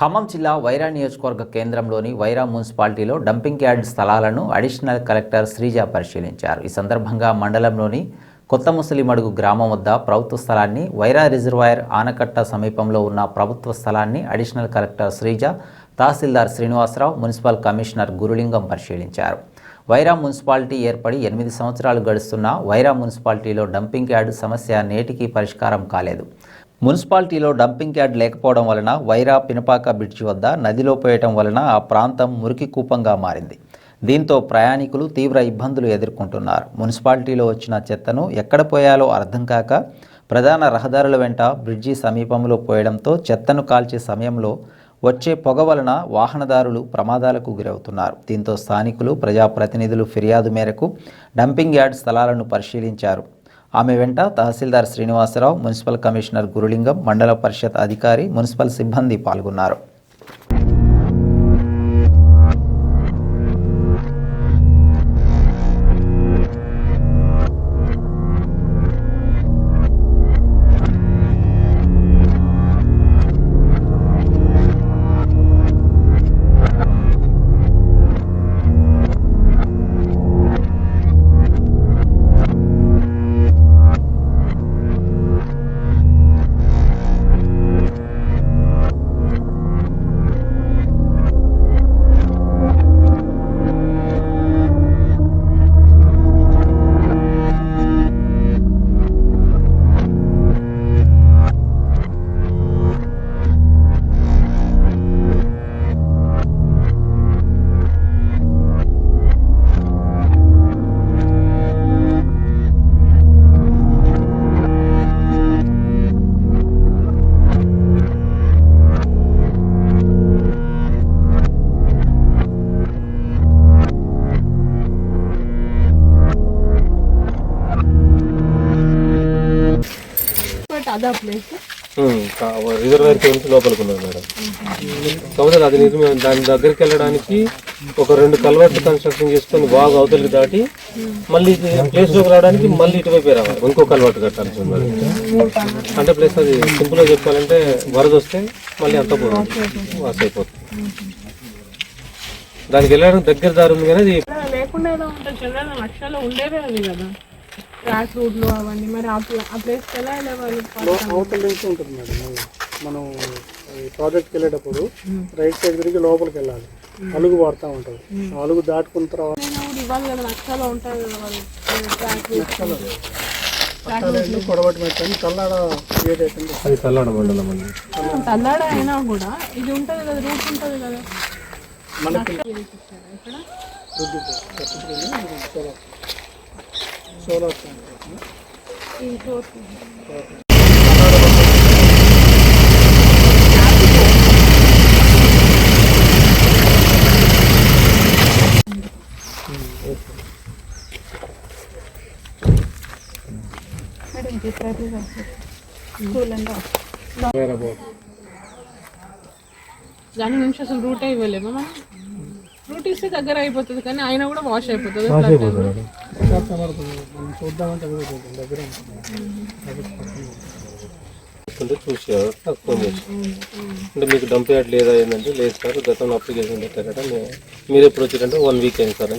ఖమ్మం జిల్లా వైరా నియోజకవర్గ కేంద్రంలోని వైరా మున్సిపాలిటీలో డంపింగ్ యార్డ్ స్థలాలను అడిషనల్ కలెక్టర్ శ్రీజ పరిశీలించారు. ఈ సందర్భంగా మండలంలోని కొత్త ముసలిమడుగు గ్రామం వద్ద ప్రభుత్వ స్థలాన్ని వైరా రిజర్వాయర్ ఆనకట్ట సమీపంలో ఉన్న ప్రభుత్వ స్థలాన్ని అడిషనల్ కలెక్టర్ శ్రీజ తహసీల్దార్ శ్రీనివాసరావు మున్సిపల్ కమిషనర్ గురులింగం పరిశీలించారు. వైరా మున్సిపాలిటీ ఏర్పడి ఎనిమిది సంవత్సరాలు గడుస్తున్న వైరా మున్సిపాలిటీలో డంపింగ్ యార్డ్ సమస్య నేటికి పరిష్కారం కాలేదు. మున్సిపాలిటీలో డంపింగ్ యార్డ్ లేకపోవడం వలన వైరా పినపాక బ్రిడ్జి వద్ద నదిలో పోయటం వలన ఆ ప్రాంతం మురికి కూపంగా మారింది. దీంతో ప్రయాణికులు తీవ్ర ఇబ్బందులు ఎదుర్కొంటున్నారు. మున్సిపాలిటీలో వచ్చిన చెత్తను ఎక్కడ పోయాలో అర్థం కాక ప్రధాన రహదారుల వెంట బ్రిడ్జి సమీపంలో పోయడంతో చెత్తను కాల్చే సమయంలో వచ్చే పొగ వలన వాహనదారులు ప్రమాదాలకు గురవుతున్నారు. దీంతో స్థానికులు ప్రజాప్రతినిధులు ఫిర్యాదు మేరకు డంపింగ్ యార్డ్ స్థలాలను పరిశీలించారు. ఆమె వెంట తహసీల్దార్ శ్రీనివాసరావు మున్సిపల్ కమిషనర్ గురులింగం మండల పరిషత్ అధికారి మున్సిపల్ సిబ్బంది పాల్గొన్నారు. అదా ప్లేస్ రిజర్వాయర్ నుంచి లోపలికి ఉన్నది మేడం. కాకపోతే అది నిజమే. దాని దగ్గరికి వెళ్ళడానికి ఒక రెండు కల్వర్ట్ కన్స్ట్రక్షన్ చేసుకొని బాగా అవతలికి దాటి మళ్ళీ ప్లేస్లోకి రావడానికి మళ్ళీ ఇటువైపు రావాలి. ఇంకో కల్వర్ట్ కట్టాల్సి ఉన్నది అంటే ప్లేస్ అది సింపుల్గా చెప్పాలంటే వరద వస్తే మళ్ళీ అంతా పోతుంది. వాస్ అయిపోతుంది. దానికి వెళ్ళడానికి దగ్గర దారి ఉంది కానీ అది లేకుండా ఉండేదే అది కదా. ట్రాక్ రూట్లు అవన్నీ మరి ఆ ప్ల- ఆ ప్లేస్కి ఎలా వెళ్ళేవాళ్ళు అవతల నుంచి ఉంటుంది మేడం మనం ఈ ప్రాజెక్ట్కి వెళ్ళేటప్పుడు రైట్ సైడ్ తిరిగి లోపలికి వెళ్ళాలి. అలుగు పడుతూ ఉంటుంది అలుగు దాటుకున్న తర్వాత ఇవ్వాలి కదా ఉంటాయి కదా వాళ్ళు. ట్రాక్ పట్టాలు కొడబట్టి మెట్టాలి తల్లాడ క్రియేట్ అవుతుంది అది తల్లాడ మండలం అండి. తల్లాడ అయినా కూడా ఇది ఉంటుంది కదా రూట్ ఉంటుంది కదా. మనకి ఇక్కడ సోలార్ దాని నుంచి అసలు రూట్ ఇవ్వలేమా మనం? ఇస్తే దగ్గర అయిపోతుంది కానీ అయినా కూడా వాష్ అయిపోతుంది. మనం చూద్దామంటే కుదరదు, దగ్గర చూసి చేసి. అంటే మీకు డంప్ యార్డ్ లేదా ఏంటంటే లేదు సార్ గతంలో అప్లికేషన్ పెట్టారట. మీరు ఎప్పుడు వచ్చారంటే వన్ వీక్ అయింది సార్